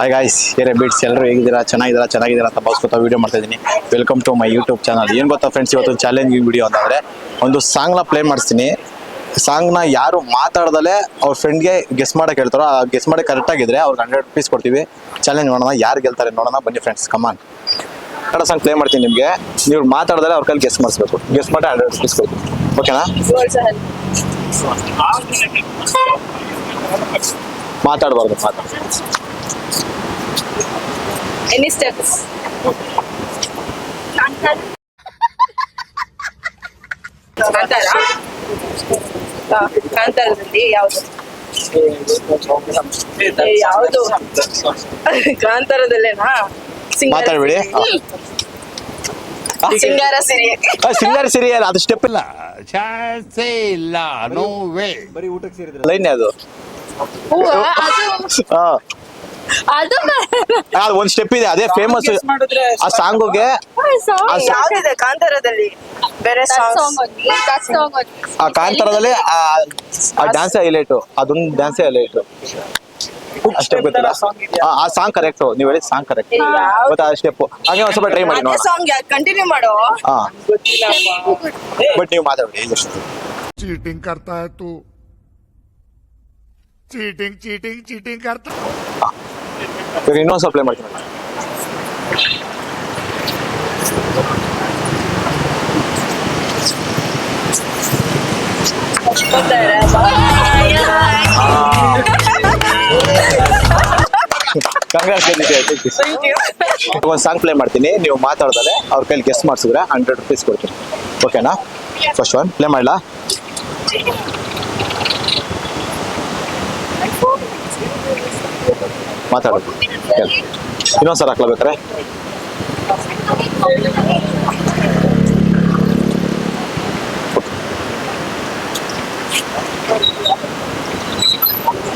Hi guys ಏರೇ bits ಎಲ್ಲರೂ ಹೇಗಿದ್ದೀರಾ? ಚೆನ್ನಾಗಿದ್ದೀರಾ? ಚೆನ್ನಾಗಿದ್ದೀರಾ ಅಂತ ಭಾವಿಸ್ಕೊತಾ ವೀಡಿಯೋ ಮಾಡ್ತಾ ಇದ್ದೀನಿ. Welcome to my YouTube channel ಏನು ಗೊತ್ತಾ ಫ್ರೆಂಡ್ಸ್ ಇವತ್ತು ಚಾಲೆಂಜಿಂಗ್ ವೀಡಿಯೋ ಅಂತಂದರೆ ಒಂದು ಸಾಂಗ್ನ ಪ್ಲೇ ಮಾಡಿಸ್ತೀನಿ. ಸಾಂಗ್ನ ಯಾರು ಮಾತಾಡ್ದಲೇ ಅವ್ರ ಫ್ರೆಂಡ್ಗೆ ಗೆಸ್ ಮಾಡಕ್ಕೆ ಹೇಳ್ತಾರೋ, ಆ ಗೆಸ್ ಮಾಡೋ ಕರೆಕ್ಟ್ ಆಗಿದ್ರೆ ಅವ್ರಿಗೆ ಹಂಡ್ರೆಡ್ ರುಪೀಸ್ ಕೊಡ್ತೀವಿ. ಚಾಲೆಂಜ್ ಮಾಡೋಣ, ಯಾರು ಗೆಲ್ತಾರೆ ನೋಡೋಣ. ಬನ್ನಿ friends come on Kannada song play ಮಾಡ್ತೀನಿ ನಿಮಗೆ. ನೀವು ಮಾತಾಡ್ದಲೇ ಅವ್ರ ಕೈಲಿ ಗೆಸ್ ಮಾಡಿಸ್ಬೇಕು. ಗೆಸ್ ಮಾಡಿ ಹಂಡ್ರೆಡ್ ರುಪೀಸ್ ಕೊಡ್ತೀವಿ ಓಕೆನಾ ಮಾತಾಡಬಾರ್ದು ಮಾತಾಡ ಎನಿ ಸ್ಟೆಪ್ಸ್ ಕಾಂತಾರದಲ್ಲಿ ಯಾವುದು? ಯಾವುದು? ಕಾಂತಾರದಲ್ಲೇನಾ ಸಿಂಗಾರ- ಮಾತಾಡ್ಬೇಡಿ. ಸಿಂಗಾರ ಸಿರಿ. ಸಿಂಗಾರ ಸಿರಿಯಲ್ ಅದು ಸ್ಟೆಪ್ ಇಲ್ಲ. ಚಾನ್ಸೇ ಇಲ್ಲ ನೋ ವೇ ಲೈನ್ ಅದು ಹೂವ, ಅದು. ಅದು ಅದು ಒಂದ್ ಸ್ಟೆಪ್ ಇದೆ. ಅದೇ ಫೇಮಸ್ ಆ ಸಾಂಗ್ಗೆ ಯಾವ್ದಿದೆ? ಕಾಂತಾರದಲ್ಲಿ ಬೇರೆ ಸಾಂಗ್ ಆ ಕಾಂತಾರದಲ್ಲಿ ಆ ಡ್ಯಾನ್ಸ್ ಹೈಲೈಟ್ ಅದೊಂದು ಡ್ಯಾನ್ಸ್ ಹೈಲೈಟ್ ಅಷ್ಟೇ ಗೊತ್ತಿಲ್ಲ. ಆ ಸಾಂಗ್ ಕರೆಕ್ಟ್ ನೀವ್ ಹೇಳಿದ ಸಾಂಗ್ ಕರೆಕ್ಟ್ ಬಟ್ ಆ ಸ್ಟೆಪ್ ಹಾಗೆ ಒಂದ್ ಸ್ವಲ್ಪ ಟ್ರೈ ಮಾಡಿ ನೋಡೋಣ. ಸಾಂಗ್ ಕಂಟಿನ್ಯೂ ಮಾಡೋ? ಹಾ. ಬಟ್ ನೀವು ಮಾತಾಡಿ ಚೀಟಿಂಗ್ ಕರ್ತಾ ತೂ ಚೀಟಿಂಗ್ ಚೀಟಿಂಗ್ ಚೀಟಿಂಗ್ ಕರ್ತಾ ಇವಾಗ ಇನ್ನೊಂದು ಸಪ್ಲೈ ಪ್ಲೇ ಮಾಡ್ತೀನಿ ಒಂದು ಸಾಂಗ್ ಪ್ಲೇ ಮಾಡ್ತೀನಿ. ನೀವು ಮಾತಾಡ್ದಲೆ ಅವ್ರ ಕೈಲಿ ಗೆಸ್ಟ್ ಮಾಡಿಸಿದ್ರೆ ಹಂಡ್ರೆಡ್ ರುಪೀಸ್ ಕೊಡ್ತೀನಿ. ಓಕೆನಾ ಫಸ್ಟ್ ಒನ್ ಪ್ಲೇ ಮಾಡಲಾ? ಮಾತಾಡೋದು. ಇನ್ನೊಂದ್ಸಲ ಹಾಕ್ಲಬೇಕಾರೆ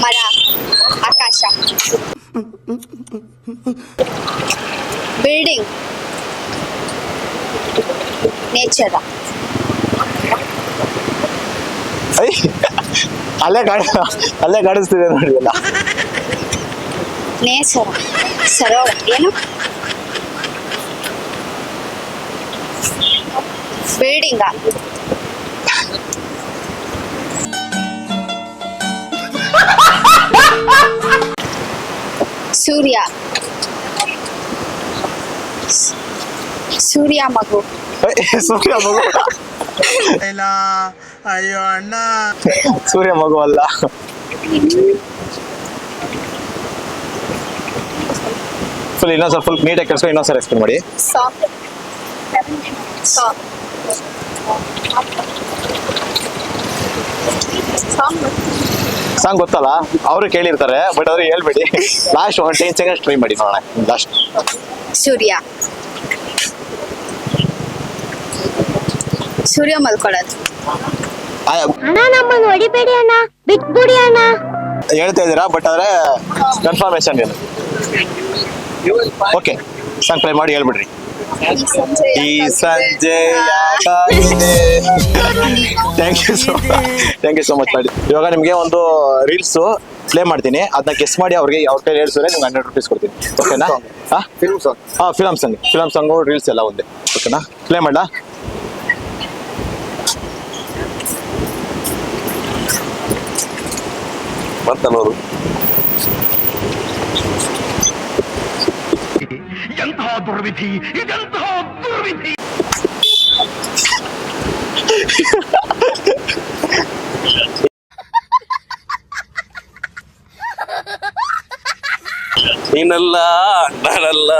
ಮರ ಆಕಾಶ. ಬಿಲ್ಡಿಂಗ್. ನೇಚರ್. ಅಲ್ಲೇ ಗಾಡಿ ಅಲ್ಲೇ ಗಾಡಿಸ್ತಿದೆ ನೋಡಿ ಎಲ್ಲ. ನೇಚರ್ ಸರೋವರ ಏನು? ಬಿಲ್ಡಿಂಗ ಸೂರ್ಯ. ಸೂರ್ಯ ಮಗು. ಸೂರ್ಯ ಮಗು. ಅಯ್ಯೋ ಅಣ್ಣ. ಸೂರ್ಯ ಮಗು ಅಲ್ಲ. ಫುಲ್ ಸರ್ ಫುಲ್ ನೀಟಾಗಿ ಇನ್ನೊಂದ್ ಸರ್ ಎಕ್ಸ್ಪ್ಲೈನ್ ಮಾಡಿ. ಸಾಂಗ್ ಗೊತ್ತಲ್ಲ? ಅವರು ಕೇಳಿರ್ತಾರೆ ಬಟ್ ಅವ್ರಿಗೆ ಹೇಳ್ಬೇಡಿ. ಲಾಸ್ಟ್ ಒಂದು ಟೆನ್ ಸೆಕೆಂಡ್ಸ್ ಟ್ರೈ ಮಾಡಿ ನೋಡೋಣ. ಲಾಸ್ಟ್ ಸೂರ್ಯ. ಸೂರ್ಯ ಮಲ್ಕೊಳ್ಳೋದು. ಅಣ್ಣ ನಮ್ಮನ್ನು ಹೊಡಿಬೇಡಿ ಅಣ್ಣ. ಬಿಟ್ಬಿಡಿ ಅಣ್ಣ. ಹೇಳ್ತಾ ಇದ್ದೀರಾ ಬಟ್ ಆದ್ರೆ ಕನ್ಫರ್ಮೇಶನ್ ಇಲ್ಲ ಓಕೆ ಸಾಂಗ್ ಪ್ಲೇ ಮಾಡಿ ಹೇಳ್ಬಿಡ್ರಿ. ಈ ಸಂಜೆ thank you so thank you so much ಮಾಡಿ. ಇವಾಗ ನಿಮಗೆ ಒಂದು ರೀಲ್ಸು ಪ್ಲೇ ಮಾಡ್ತೀನಿ. ಅದನ್ನ ಗೆಸ್ ಮಾಡಿ ಅವ್ರಿಗೆ ಅವ್ರ ಕೈ ಹೇಳ್ಸಿದ್ರೆ ನಿಮ್ಗೆ ಹಂಡ್ರೆಡ್ ರುಪೀಸ್ ಕೊಡ್ತೀನಿ. ಓಕೆನಾ ಫಿಲ್ಮ್ ಸಾಂಗ್ ಹಾಂ film song film song reels ಎಲ್ಲ ಒಂದೇ. ಓಕೆನಾ ಪ್ಲೇ ಮಾಡಲಾ? ಬರ್ತಲ್ಲವರು ಎಂತಹ ದುರ್ವಿಧಿ ಇದೆಂತಹ ದುರ್ವಿಧಿ? ನೀನಲ್ಲ ನಾನಲ್ಲ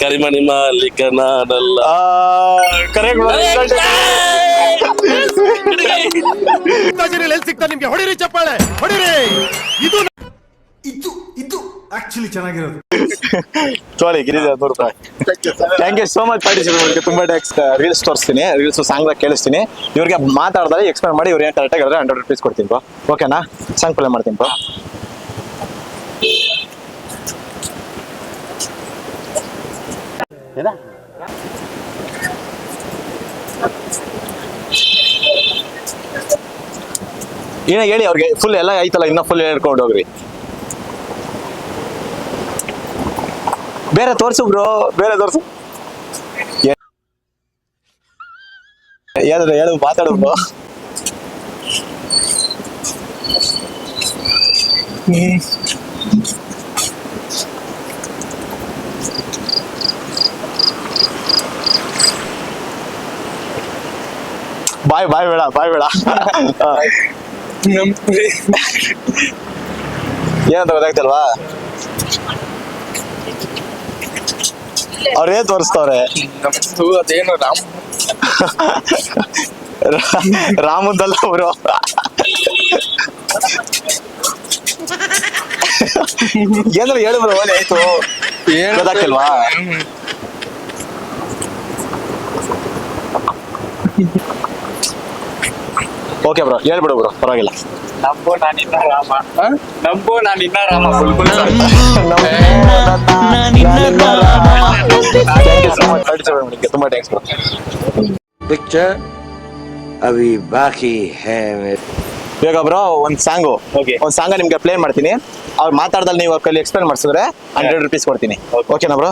ಕರಿಮಣಿ ಮಾಲೀಕ ನಾನಲ್ಲ ಎಲ್ಲಿ ಸಿಗ್ತಾ ನಿಮ್ಗೆ? ಹೊಡಿರಿ ಚಪ್ಪಾಳೆ ಹೊಡಿರಿ! ಇದು ಇದು ಇದು ಆಕ್ಚುಲಿ ಚೆನ್ನಾಗಿರೋದು. ತೋಳಿ ಗಿರಿಜಾ ನೂರು ರೂಪಾಯಿ. Thank you so much participate ತುಂಬಾ ತುಂಬ ಟ್ಯಾಕ್ಸ್ ರೀಲ್ಸ್ ತೋರಿಸ್ತೀನಿ ರೀಲ್ಸ್ ಸಾಂಗ್ ಕೇಳಿಸ್ತೀನಿ. ಇವ್ರಿಗೆ ಮಾತಾಡಿದ್ರೆ ಎಕ್ಸ್ಪ್ಲೇನ್ ಮಾಡಿ ಇವ್ರು ಏನು ಕರೆಕ್ಟಾಗಿ ಹೇಳಿದ್ರೆ ಹಂಡ್ರೆಡ್ ರುಪೀಸ್ ಕೊಡ್ತೀನಿ ಬಾ ಓಕೆನಾ ಸಾಂಗ್ ಪ್ಲೇ ಮಾಡ್ತೀನಿ ಬಾ ಏನ? ಹೇಳಿ ಅವ್ರಿಗೆ ಫುಲ್ ಎಲ್ಲ ಐತಲ್ಲ, ಇನ್ನ ಫುಲ್ ಹೇಳ್ಕೊಂಡು ಹೋಗ್ರಿ. ಬೇರೆ ತೋರಿಸು ಬ್ರೋ ಬೇರೆ ತೋರಿಸು. ಏನಾದ್ರು ಹೇಳು ಮಾತಾಡು ಬ್ರೋ. ಬಾಯ್ ಬಾಯ್ ಬೇಡ ಬಾಯ್ ಬೇಡ. ಏನಂತ ಗೊತ್ತಾಗ್ತಲ್ವಾ? ಅವ್ರು ಏನ್ ತೋರಿಸ್ತವ್ರೆ? ಅದೇನು ರಾಮ್. ರಾಮದಲ್ಲ ಅವರು. ಏನಾದ್ರು ಹೇಳು ಬ್ರೋ ಓಲೆ ಆಯ್ತು? ಗೊತ್ತಾಗ್ತಿಲ್ವಾ? ಓಕೆ ಬ್ರೋ ಹೇಳ್ಬಿಡು ಬ್ರೋ ಪರವಾಗಿಲ್ಲ. ನಂಬು ನಾನಿನ್ನ ರಾಮ. ನಂಬು ನಾನಿನ್ನ Rama. Bulbul sir thank you so much ತುಂಬಾ ಥ್ಯಾಂಕ್ಸ್ ಬ್ರೋ ಪಿಕ್ಚರ್ ಅವಿ ಬಾಕಿ ಹೇ ಇವಾಗ ಬ್ರೋ ಒಂದು ಸಾಂಗು ಒಂದು ಸಾಂಗ ನಿಮ್ಗೆ ಪ್ಲೇ ಮಾಡ್ತೀನಿ. ಅವ್ರು ಮಾತಾಡ್ದಲ್ಲಿ ನೀವು ಕಲ್ಲಿ ಎಕ್ಸ್ಪ್ಲೈನ್ ಮಾಡಿಸಿದ್ರೆ ಹಂಡ್ರೆಡ್ ರುಪೀಸ್ ಕೊಡ್ತೀನಿ. ಓಕೆನಾ ಬ್ರೋ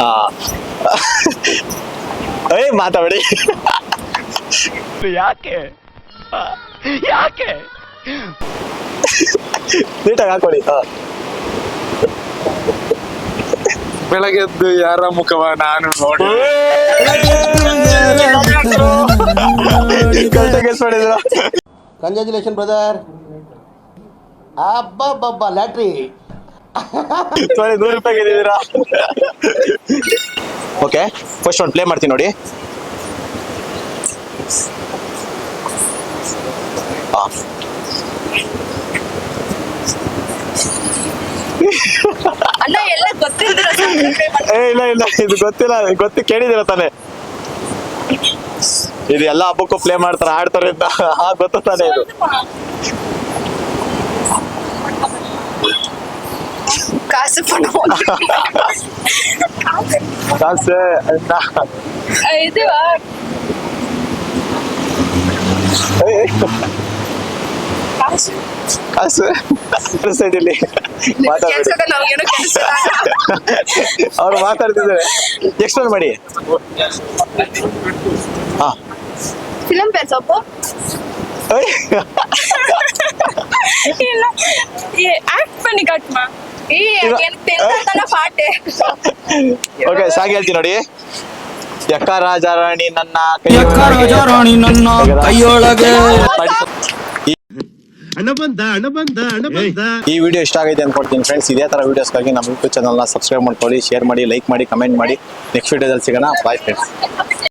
ಹಾಂ ಏಯ್ ಮಾತಾಡಿ. ಯಾಕೆ? ಯಾಕೆ? ನೀಟಾಗಿ ಹಾಕೊಳ್ಳಿ ಹಾ. ಬೆಳಗ್ಗೆದ್ದು ಯಾರ ಮುಖವ ನಾನು ನೋಡಿ. ಕಂಗ್ರ್ಯಾಚುಲೇಷನ್ ಬ್ರದರ್ ಅಬ್ಬಬ್ಬಬ್ಬ ಲ್ಯಾಟ್ರಿ ನೂರು ರೂಪಾಯಿ ಗೆದ್ದಿದ್ದೀರಾ? ಓಕೆ ಫಸ್ಟ್ ಒಂದು ಪ್ಲೇ ಮಾಡ್ತೀನಿ ನೋಡಿ. ಅಣ್ಣ ಎಲ್ಲ ಗೊತ್ತಿಲ್ದಿರ ಏ ಇಲ್ಲ ಇಲ್ಲ ಇದು ಗೊತ್ತಿಲ್ಲ ಗೊತ್ತಿ ಕೇಳಿದಿರ ತಾನೆ? ಇದು ಎಲ್ಲ ಹಬ್ಬಕ್ಕೂ ಪ್ಲೇ ಮಾಡ್ತಾರ ಆಡ್ತಾರೆ ಅಂತ ಗೊತ್ತು ತಾನೆ ಇದು? ಕಾಸು ಪಣ ಕಾಸು ಅಣ್ಣ. ಇದು ಏ, ಕಾಸು ಕಾಸು ಸೈಡ್ ಇಲ್ಲಿ ಮಾತಾಡ್ಬೇಡಿ ಕೆಲ್ಸದ ನಮ್ಗೇನು ಕೆಲಸ ಅವ್ರು ಮಾತಾಡ್ತಿದ್ದಾರೆ ಎಕ್ಸ್ಪ್ಲೇನ್ ಮಾಡಿ ಹಾ ಫಿಲಂ ಪೇರ್ ಸೊಪ್ಪು ಏಯ್. ಇಲ್ಲ ಆಕ್ಟ್ பண்ணி காட்டுமா ಓಕೆ ಸಾಂಗ್ ಹೇಳ್ತೀನಿ ನೋಡಿ. ಯಕ್ಕ ರಾಜಾರಾಣಿ ನನ್ನ ಯಕ್ಕ ರಾಜಾರಾಣಿ ನನ್ನ ಕೈಯೊಳಗೆ. ಈ ವಿಡಿಯೋ ಇಷ್ಟ ಆಗಿದೆ ಅನ್ಕೊಡ್ತೀನಿ ಫ್ರೆಂಡ್ಸ್ ಇದೇ ತರ ವಿಡಿಯೋಸ್ಗಾಗಿ ನಮ್ಮ ಯೂಟ್ಯೂಬ್ ಚಾನಲ್ನ ಸಬ್ಸ್ಕ್ರೈಬ್ ಮಾಡ್ಕೊಳ್ಳಿ ಶೇರ್ ಮಾಡಿ ಲೈಕ್ ಮಾಡಿ ಕಮೆಂಟ್ ಮಾಡಿ. ನೆಕ್ಸ್ಟ್ ವಿಡಿಯೋದಲ್ಲಿ ಸಿಗೋಣ. Bye friends